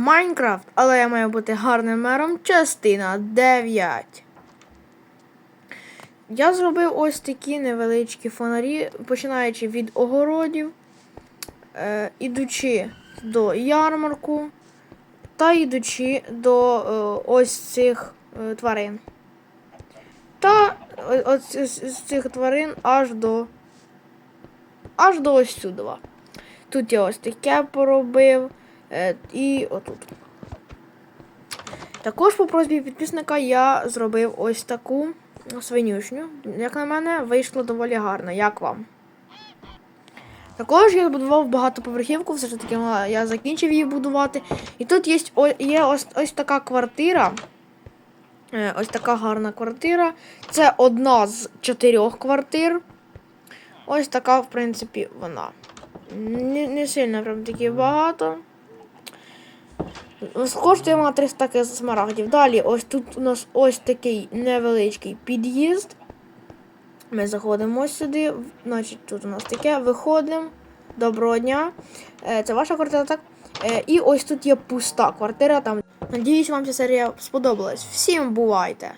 Майнкрафт, але я маю бути гарним мером. Частина 9. Я зробив ось такі невеличкі фонарі, починаючи від огородів, е, ідучи до ярмарку та йдучи до е, ось цих е, тварин. Та з- з цих тварин аж до. Аж до ось сюди. Тут я ось таке поробив. Е, і отут. Також по просьбі підписника я зробив ось таку свинюшню. Як на мене, вийшло доволі гарно. Як вам? Також я збудував багатоповерхівку, все ж таки я закінчив її будувати. І тут є, є ось, ось така квартира. Е, Ось така гарна квартира. Це одна з чотирьох квартир. Ось така, в принципі, вона. Не, не сильно прям таки багато. Коштує вона 300 таки смарагдів. Далі, ось тут у нас ось такий невеличкий під'їзд. Ми заходимо сюди. Значить, тут у нас таке. Виходимо. Доброго дня. Е, Це ваша квартира, так? Е, І ось тут є пуста квартира. Там. Надіюсь, вам ця серія сподобалась. Всім бувайте!